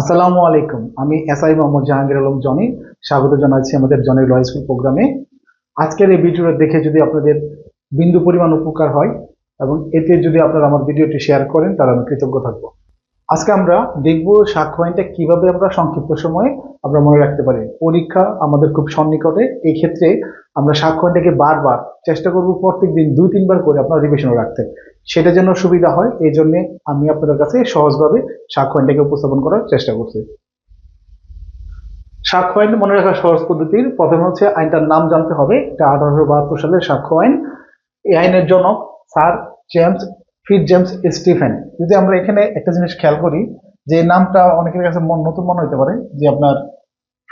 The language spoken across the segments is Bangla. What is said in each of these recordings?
আসসালামু আলাইকুম। আমি এসআই মোহাম্মদ জাহাঙ্গীর আলম জনি। স্বাগত জানাচ্ছি আমাদের জনের ল স্কুল প্রোগ্রামে। আজকের এই ভিডিওটা দেখে যদি আপনাদের বিন্দু পরিমাণ উপকার হয় এবং এতে যদি আপনারা আমার ভিডিওটি শেয়ার করেন, তাহলে আমি কৃতজ্ঞ থাকব। আজকে আমরা দেখব আইনটা কীভাবে আমরা সংক্ষিপ্ত সময়ে আমরা মনে রাখতে পারি। পরীক্ষা আমাদের খুব সন্নিকটে। এই ক্ষেত্রে আমরা আইনটাকে বারবার চেষ্টা করব প্রত্যেক দিন দুই, তিনবার করে আপনার রিভিশনে রাখতে। সেটা যেন সুবিধা হয়। এই জন্য আমি আপনাদের কাছে সহজভাবে আইনটাকে উপস্থাপন করার চেষ্টা করছি। সাক্ষ্য মনে রাখার সহজ পদ্ধতির প্রথমে হচ্ছে আইনটার নাম জানতে হবে। এটা আঠারোশো বাহাত্তর সালের সাক্ষ্য আইন এই আইনের জনক sir James Fitzjames Stephen যদি আমরা এখানে একটা জিনিস খেয়াল করি, যে নামটা অনেকের কাছে মন- নতুন মনে হতে পারে, যে আপনার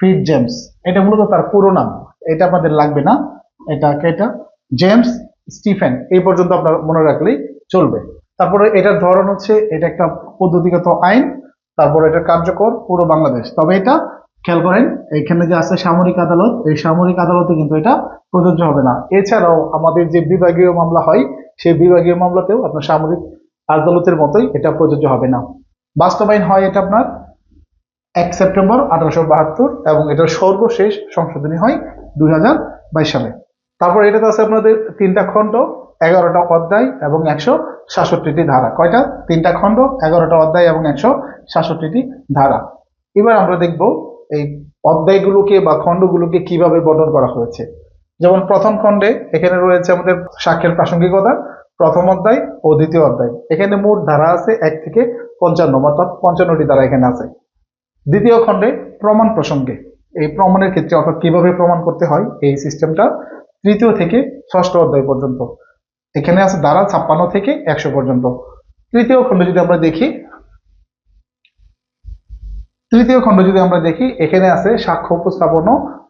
ফিট জেমস এটা মূলত তার পুরো নাম। এটা আপনাদের লাগবে না। এটা এটা? জেমস স্টিফেন এই পর্যন্ত আপনার মনে রাখলেই চলবে। তারপরে এটার ধরন হচ্ছে, এটা একটা পদ্ধতিগত আইন, তারপরে এটা কার্যকর পুরো বাংলাদেশ। তবে এটা খেয়াল করেন, এখানে যে আছে সামরিক আদালত, এই সামরিক আদালতে কিন্তু এটা প্রযোজ্য হবে না। এছাড়াও আমাদের যে বিভাগীয় মামলা হয় সেই বিভাগীয় মামলাতেও আপনার সামরিক আদালতের মতোই এটা প্রযোজ্য হবে না। বাস্তবায়ন হয় এটা আপনার এক সেপ্টেম্বর আঠারোশো বাহাত্তর এবং এটার সর্বশেষ সংশোধনী হয় দুই বাইশ সালে। তারপর এটাতে আছে আপনাদের তিনটা খণ্ড, এগারোটা অধ্যায় এবং একশো সাতষট্টিটি ধারা। কয়টা? তিনটা খণ্ড, এগারোটা অধ্যায় এবং একশো সাতষট্টিটি ধারা। এবার আমরা দেখব এই অধ্যায়গুলোকে বা খণ্ডগুলোকে কীভাবে বর্ণন করা হয়েছে। যেমন প্রথম খণ্ডে এখানে রয়েছে আমাদের সাক্ষ্যের প্রাসঙ্গিকতা, প্রথম অধ্যায় ও দ্বিতীয় অধ্যায়। এখানে মোট ধারা আছে এক থেকে পঞ্চান্ন, অর্থাৎ পঞ্চান্নটি ধারা এখানে আছে। দ্বিতীয় খণ্ডে প্রমাণ প্রসঙ্গে। এই প্রমাণের ক্ষেত্রে অর্থাৎ কীভাবে প্রমাণ করতে হয় এই সিস্টেমটা তৃতীয় থেকে ষষ্ঠ অধ্যায় পর্যন্ত। এখানে আছে ধারা ছাপ্পান্ন থেকে একশো পর্যন্ত। তৃতীয় খণ্ড যদি আমরা দেখি, তৃতীয় খণ্ড যদি আমরা দেখি, এখানে আছে সাক্ষ্য উপস্থাপন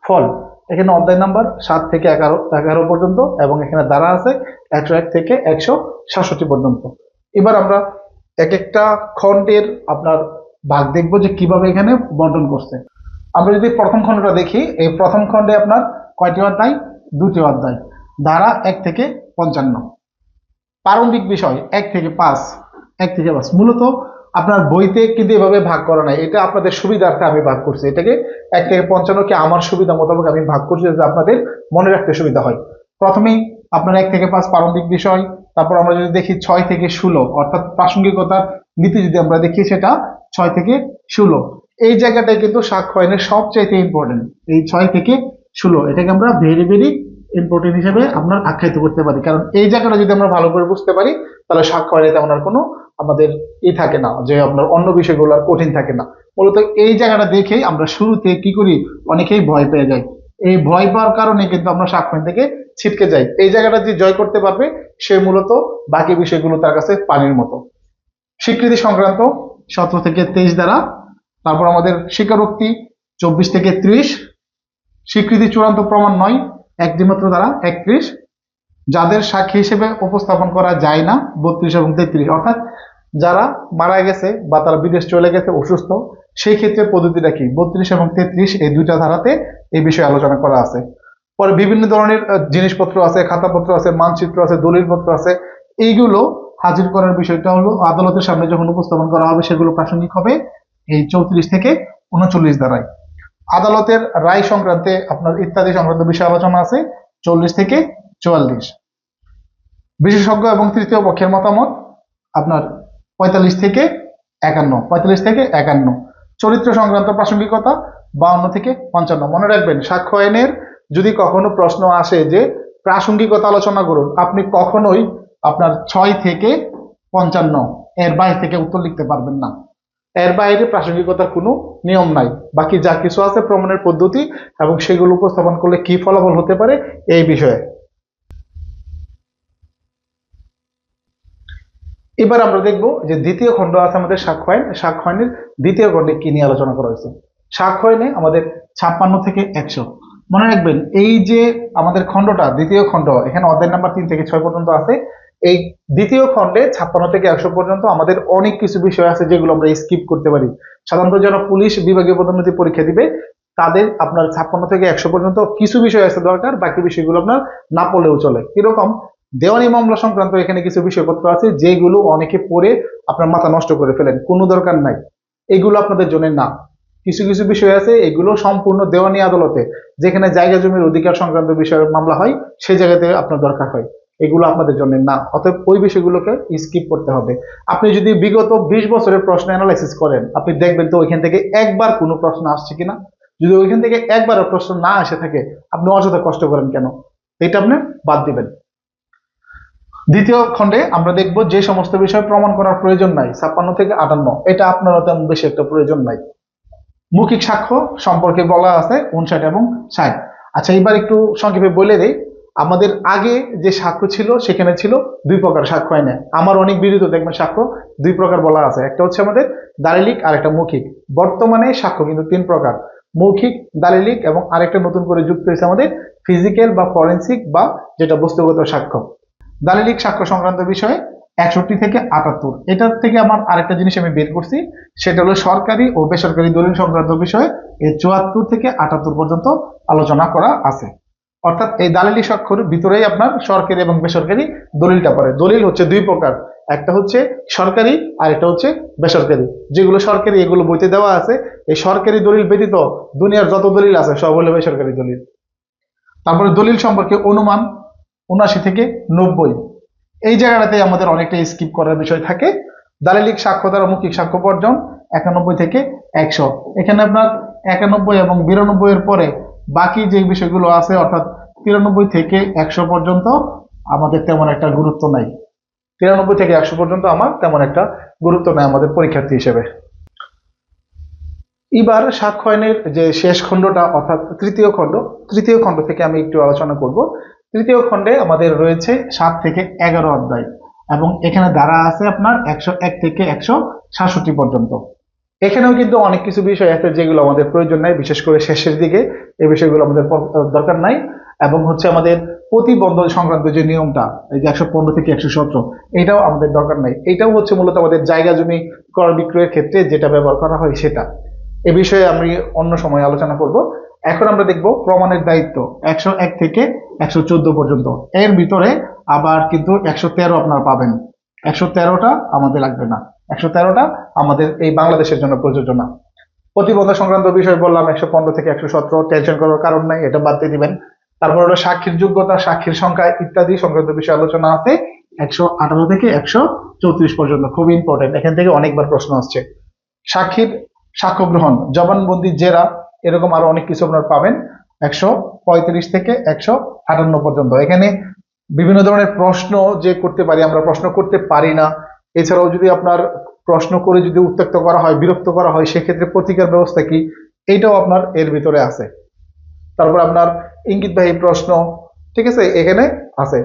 ফল। এখানে অধ্যায় নাম্বার সাত থেকে এগারো এগারো পর্যন্ত এবং এখানে দ্বারা আছে একশো এক থেকে একশো সাতষট্টি পর্যন্ত। এবার আমরা এক একটা খণ্ডের আপনার ভাগ দেখব যে কীভাবে এখানে বন্টন করছে। আমরা যদি প্রথম খণ্ডটা দেখি, এই প্রথম খণ্ডে আপনার কয়টি অধ্যায়? দুটি অধ্যায়। ধারা এক থেকে পঞ্চান্ন। প্রারম্ভিক বিষয়, এক থেকে পাঁচ, এক থেকে পাঁচ। মূলত আপনার বইতে কিন্তু এভাবে ভাগ করা নাই। এটা আপনাদের সুবিধার্থে আমি ভাগ করছি। এটাকে এক থেকে পঞ্চান্নকে আমার সুবিধা মোতাবেক আমি ভাগ করছি যাতে আপনাদের মনে রাখতে সুবিধা হয়। প্রথমেই আপনার এক থেকে পাঁচ প্রারম্ভিক বিষয়, তারপর আমরা যদি দেখি ছয় থেকে ষোলো, অর্থাৎ প্রাসঙ্গিকতার নীতি যদি আমরা দেখি, সেটা ছয় থেকে ষোলো। এই জায়গাটায় কিন্তু সাক্ষ্য আইনের সবচাইতে ইম্পর্টেন্ট এই ছয় থেকে ষোলো। এটাকে আমরা ভেরি ভেরি ইম্পর্টেন্ট হিসেবে আপনার আখ্যায়িত করতে পারি। কারণ এই জায়গাটা যদি আমরা ভালো করে বুঝতে পারি, তাহলে সাক্ষ্য আইনে তেমন আর কোনো আমাদের ই থাকে না, যে আপনার অন্য বিষয়গুলো আর কঠিন থাকে না। মূলত এই জায়গাটা দেখেই আমরা শুরুতে কি করি, অনেকেই ভয় পেয়ে যাই এই ভয় পাওয়ার কারণে কিন্তু আমরা আইন থেকে ছিটকে যাই। এই জায়গাটা যে জয় করতে পারবে, সে মূলত বাকি বিষয়গুলো তার কাছে পানির মতো। স্বীকৃতি সংক্রান্ত সতেরো থেকে তেইশ দ্বারা তারপর আমাদের স্বীকারোক্তি চব্বিশ থেকে ত্রিশ, স্বীকৃতি চূড়ান্ত প্রমাণ নয় একটিমাত্র দ্বারা একত্রিশ। যাদের সাক্ষী হিসেবে উপস্থাপন করা যায় না, বত্রিশ এবং তেত্রিশ। অর্থাৎ যারা মারা গেছে বা তারা বিদেশ চলে গেছে অসুস্থ, সেই ক্ষেত্রে পদ্ধতিটা কি? বত্রিশ এবং তেত্রিশ এই দুইটা ধারাতে এই বিষয়ে আলোচনা করা আছে। পরে বিভিন্ন ধরনের জিনিসপত্র আছে, খাতাপত্র আছে, মানচিত্র আছে, দলিলপত্র আছে। এইগুলো হাজির করার বিষয়টা হলো, আদালতের সামনে যখন উপস্থাপন করা হবে, সেগুলো প্রাসঙ্গিক হবে এই চৌত্রিশ থেকে উনচল্লিশ ধারায়। আদালতের রায় সংক্রান্তে আপনার ইত্যাদি সংক্রান্ত বিষয়ে আলোচনা আছে। চল্লিশ থেকে চুয়াল্লিশ। বিশেষজ্ঞ এবং তৃতীয় পক্ষের মতামত আপনার পঁয়তাল্লিশ থেকে একান্ন, পঁয়তাল্লিশ থেকে একান্ন। চরিত্র সংক্রান্ত প্রাসঙ্গিকতা বাউন্ন থেকে পঞ্চান্ন। মনে রাখবেন সাক্ষ্য আইনের যদি কখনো প্রশ্ন আসে যে প্রাসঙ্গিকতা আলোচনা করুন, আপনি কখনোই আপনার ছয় থেকে পঞ্চান্ন, এর বাইরে থেকে উত্তর লিখতে পারবেন না। এর বাইরে প্রাসঙ্গিকতার কোনো নিয়ম নাই। বাকি যা কিছু আছে, প্রমাণের পদ্ধতি এবং সেগুলো উপস্থাপন করলে কি ফলাফল হতে পারে, এই বিষয়ে এবার আমরা দেখব যে দ্বিতীয় খণ্ড আছে আমাদের সাক্ষ্য আইন সাক্ষ্য আইনের দ্বিতীয় খণ্ডে কি নিয়ে আলোচনা করা হয়েছে? সাক্ষ্য আইনে আমাদের ছাপ্পান্ন থেকে একশো। মনে রাখবেন, এই যে আমাদের খণ্ডটা, দ্বিতীয় খণ্ড, এখানে অধ্যায় নাম্বার তিন থেকে ছয় পর্যন্ত আছে, এই দ্বিতীয় খণ্ডে ছাপ্পান্ন থেকে একশো পর্যন্ত আমাদের অনেক কিছু বিষয় আছে যেগুলো আমরা স্কিপ করতে পারি। সাধারণত যারা পুলিশ বিভাগীয় পদোন্নতি পরীক্ষা দিবে, তাদের আপনার ছাপ্পান্ন থেকে একশো পর্যন্ত কিছু বিষয় আছে দরকার, বাকি বিষয়গুলো আপনার না পড়লেও চলে। কীরকম? দেওয়ানি মামলা সংক্রান্ত এখানে কিছু বিষয়পত্র আছে, যেগুলো অনেকে পড়ে আপনার মাথা নষ্ট করে ফেলেন। কোনো দরকার নাই। এগুলো আপনাদের জন্য না। কিছু কিছু বিষয় আছে, এগুলো সম্পূর্ণ দেওয়ানি আদালতে। যেখানে জায়গা জমির অধিকার সংক্রান্ত বিষয়ের মামলা হয় সেই জায়গাতে আপনার দরকার হয়। এগুলো আপনাদের জন্য না। অতএব ওই বিষয়গুলোকে স্কিপ করতে হবে। আপনি যদি বিগত বিশ বছরের প্রশ্ন অ্যানালাইসিস করেন, আপনি দেখবেন তো ওইখান থেকে একবার কোনো প্রশ্ন আসছে কিনা। যদি ওইখান থেকে একবারও প্রশ্ন না এসে থাকে, আপনি অযথা কষ্ট করেন কেন? এটা আপনি বাদ দিবেন। দ্বিতীয় খণ্ডে আমরা দেখব যে সমস্ত বিষয় প্রমাণ করার প্রয়োজন নাই, ছাপ্পান্ন থেকে আটান্ন। এটা আপনারও তেমন বেশি একটা প্রয়োজন নাই। মৌখিক সাক্ষ্য সম্পর্কে বলা আছে উনষাট এবং ষাট। আচ্ছা এবার একটু সংক্ষেপে বলে দেই। আমাদের আগে যে সাক্ষ্য ছিল, সেখানে ছিল দুই প্রকার সাক্ষ্য আইনে আমার অনেক বিরোধ দেখবেন সাক্ষ্য, দুই প্রকার বলা আছে। একটা হচ্ছে আমাদের দালিলিক আর একটা মৌখিক। বর্তমানে সাক্ষ্য কিন্তু তিন প্রকার। মৌখিক, দালিলিক এবং আরেকটা নতুন করে যুক্ত হয়েছে আমাদের ফিজিক্যাল বা ফরেন্সিক বা যেটা বস্তুগত সাক্ষ্য। দালিলিক সাক্ষ্য সংক্রান্ত বিষয়ে একষট্টি থেকে আটাত্তর। এটার থেকে আমার আরেকটা জিনিস আমি বের করছি, সেটা হলো সরকারি ও বেসরকারি দলিল সংক্রান্ত বিষয়ে, এই চুয়াত্তর থেকে আটাত্তর পর্যন্ত আলোচনা করা আছে। অর্থাৎ এই দালিলি স্বাক্ষর ভিতরেই আপনার সরকারি এবং বেসরকারি দলিলটা পড়ে। দলিল হচ্ছে দুই প্রকার। একটা হচ্ছে সরকারি, আর একটা হচ্ছে বেসরকারি। যেগুলো সরকারি, এগুলো বইতে দেওয়া আছে। এই সরকারি দলিল ব্যতীত দুনিয়ার যত দলিল আছে, সব হলো বেসরকারি দলিল। তারপরে দলিল সম্পর্কে অনুমান উনাশি থেকে নব্বই। এই জায়গাটাতে আমাদের অনেকটা স্কিপ করার বিষয় থাকে। দালিলিক সাক্ষ্য দ্বারা মৌখিক সাক্ষ্য বর্জন, একানব্বই থেকে একশো। এখানে আপনার একানব্বই এবং বিরানব্বই এর পরে বাকি যে বিষয়গুলো আছে, অর্থাৎ তিরানব্বই থেকে একশো পর্যন্ত আমাদের তেমন একটা গুরুত্ব নাই। তিরানব্বই থেকে একশো পর্যন্ত আমার তেমন একটা গুরুত্ব নেই আমাদের পরীক্ষার্থী হিসেবে। এবার সাক্ষ্য আইনের যে শেষ খণ্ডটা, অর্থাৎ তৃতীয় খণ্ড তৃতীয় খণ্ড থেকে আমি একটু আলোচনা করব। তৃতীয় খণ্ডে আমাদের রয়েছে সাত থেকে এগারো অধ্যায় এবং এখানে ধারা আছে আপনার একশো এক থেকে একশো সাতষট্টি পর্যন্ত। এখানেও কিন্তু অনেক কিছু বিষয় আছে যেগুলো আমাদের প্রয়োজন নাই, বিশেষ করে শেষের দিকে এই বিষয়গুলো আমাদের দরকার নাই এবং হচ্ছে আমাদের প্রতিবন্ধ সংক্রান্ত যে নিয়মটা, এই যে একশো পনেরো থেকে একশো সতেরো, এটাও আমাদের দরকার নাই। এটাও হচ্ছে মূলত আমাদের জায়গা জমি ক্রয় বিক্রয়ের ক্ষেত্রে যেটা ব্যবহার করা হয় সেটা। এ বিষয়ে আমি অন্য সময় আলোচনা করব। এখন আমরা দেখব প্রমাণের দায়িত্ব। একশো এক থেকে একশো চোদ্দ পর্যন্ত। এর ভিতরে আবার কিন্তু একশো তেরো আপনার পাবেন। একশো তেরোটা আমাদের লাগবে না। একশো তেরোটা আমাদের এই বাংলাদেশের জন্য প্রযোজ্য না। প্রতিবন্ধ সংক্রান্ত বিষয় বললাম, একশো পনেরো থেকে একশো সতেরো, টেনশন করার কারণ নাই, এটা বাদ দিয়ে দিবেন। তারপর হলো সাক্ষীর যোগ্যতা, সাক্ষীর সংখ্যা ইত্যাদি সংক্রান্ত বিষয় আলোচনা আছে। একশো আঠারো থেকে একশো চৌত্রিশ পর্যন্ত, খুব ইম্পর্টেন্ট এখান থেকে অনেকবার প্রশ্ন আসছে। সাক্ষীর সাক্ষ্য গ্রহণ, জবানবন্দি, জেরা, এরকম আরও অনেক কিছু আপনার পাবেন। একশো পঁয়ত্রিশ থেকে একশো আটান্ন পর্যন্ত। এখানে বিভিন্ন ধরনের প্রশ্ন যে করতে পারি, আমরা প্রশ্ন করতে পারি না। এছাড়াও যদি আপনার প্রশ্ন করে যদি উত্ত্যক্ত করা হয়, বিরক্ত করা হয়, সেক্ষেত্রে প্রতিকার ব্যবস্থা কি? এইটাও আপনার এর ভিতরে আছে। তারপর আপনার ইঙ্গিতবাহী প্রশ্ন, ঠিক আছে? এখানে আছে।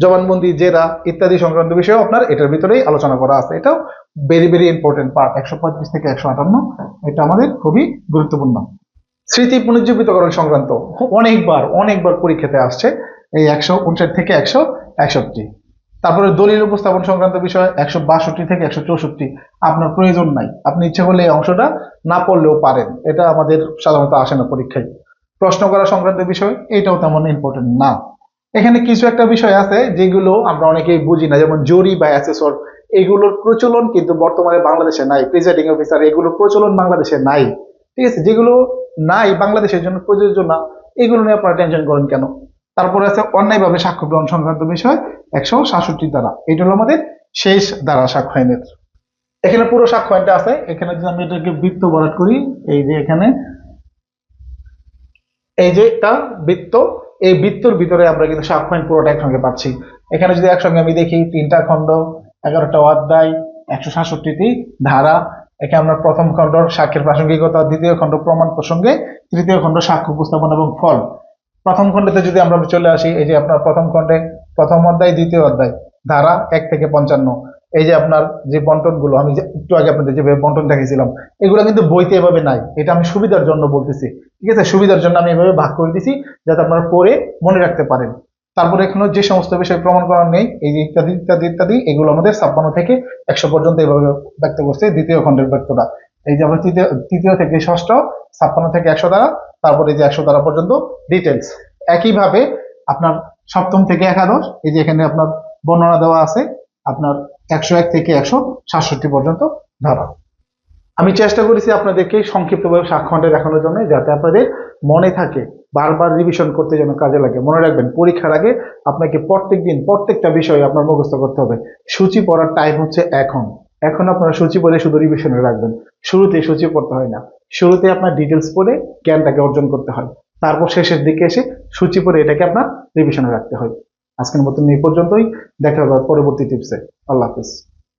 জবানবন্দি, জেরা ইত্যাদি সংক্রান্ত বিষয়েও আপনার এটার ভিতরেই আলোচনা করা আছে। এটাও ভেরি ভেরি ইম্পর্টেন্ট পার্ট একশো পঁয়ত্রিশ থেকে একশো আটান্ন। এটা আমাদের খুবই গুরুত্বপূর্ণ। স্মৃতি পুনর্জীবিতকরণ সংক্রান্ত অনেকবার অনেকবার পরীক্ষাতে আসছে এই একশো উনষাট থেকে একশো একষট্টি। তারপরে দলিল উপস্থাপন সংক্রান্ত বিষয় একশো বাষট্টি থেকে একশো চৌষট্টি। আপনার প্রয়োজন নাই। আপনি ইচ্ছে করলে এই অংশটা না পড়লেও পারেন। এটা আমাদের সাধারণত আসে না পরীক্ষায়। প্রশ্ন করা সংক্রান্ত বিষয়, এটাও তেমন ইম্পর্টেন্ট না। এখানে কিছু একটা বিষয় আছে যেগুলো আমরা অনেকেই বুঝি না, যেমন জরি বা অ্যাসেসর। এগুলোর প্রচলন কিন্তু বর্তমানে বাংলাদেশে নাই। প্রিজাইডিং অফিসার এগুলোর প্রচলন বাংলাদেশে নাই। ঠিক আছে? যেগুলো নাই বাংলাদেশের জন্য, প্রযোজ্য না, এগুলো নিয়ে আপনারা টেনশন করেন কেন? তারপরে আছে অন্যায়ভাবে সাক্ষ্য গ্রহণ সংক্রান্ত বিষয়, একশো সাতষট্টি দ্বারা এটা হলো আমাদের শেষ দ্বারা সাক্ষ্য আইনের। এখানে পুরো সাক্ষ্য আইনটা আছে। এখানে যদি আমি এটাকে বৃত্ত বরাদ করি, এই যে এখানে, এই যে একটা বৃত্ত, এই বৃত্তর ভিতরে আমরা কিন্তু সাক্ষ্য আইন পুরোটা একসঙ্গে পাচ্ছি। এখানে যদি একসঙ্গে আমি দেখি, তিনটা খণ্ড, এগারোটা অধ্যায়, একশো সাতষট্টিটি ধারা এখানে আমরা প্রথম খণ্ড সাক্ষ্যের প্রাসঙ্গিকতা, দ্বিতীয় খণ্ড প্রমাণ প্রসঙ্গে, তৃতীয় খণ্ড সাক্ষ্য উপস্থাপন এবং ফল। প্রথম খণ্ডে যদি আমরা চলে আসি, এই যে আপনার প্রথম খণ্ডে, প্রথম অধ্যায়, দ্বিতীয় অধ্যায়, ধারা এক থেকে পঞ্চান্ন। এই যে আপনার যে বন্টনগুলো আমি যে একটু আগে আপনাদের যেভাবে বন্টন দেখিয়েছিলাম, এগুলো কিন্তু বইতে এভাবে নাই। এটা আমি সুবিধার জন্য বলতেছি। ঠিক আছে? সুবিধার জন্য আমি এভাবে ভাগ করে দিছি, যাতে আপনারা পড়ে মনে রাখতে পারেন। তারপরে এখনও যে সমস্ত বিষয় প্রমাণ করার নেই, এই যে ইত্যাদি ইত্যাদি ইত্যাদি, এগুলো আমাদের ছাপ্পান্ন থেকে একশো পর্যন্ত এইভাবে ব্যক্ত করছে দ্বিতীয় খণ্ডের ব্যক্তটা এই যে আমরা তৃতীয় তৃতীয় থেকে ষষ্ঠ, ছাপ্পান্ন থেকে একশো দ্বারা, তারপরে যে একশো দ্বারা পর্যন্ত ডিটেলস একইভাবে আপনার সপ্তম থেকে একাদশ, এই যে এখানে আপনার বর্ণনা দেওয়া আছে, আপনার একশো এক থেকে একশো সাতষট্টি পর্যন্ত ধারা। আমি চেষ্টা করেছি আপনাদেরকে সংক্ষিপ্তভাবে সাক্ষণটা দেখানোর জন্য, যাতে আপনাদের মনে থাকে বারবার রিভিশন করতে যেন কাজে লাগে। মনে রাখবেন, পরীক্ষার আগে আপনাকে প্রত্যেক দিন প্রত্যেকটা বিষয় আপনার মুখস্থ করতে হবে। সূচি পড়ার টাইম হচ্ছে এখন। এখন আপনারা সূচি পড়ে শুধু রিভিশনে রাখবেন। শুরুতে সূচি পড়তে হয় না। শুরুতে আপনার ডিটেলস পড়ে জ্ঞানটাকে অর্জন করতে হয়। তারপর শেষের দিকে এসে সূচি পড়ে এটাকে আপনার রিভিশনে রাখতে হয়। আজকের মতন এই পর্যন্তই। দেখা হবে পরবর্তী টিপসে আল্লাহ হাফিজ।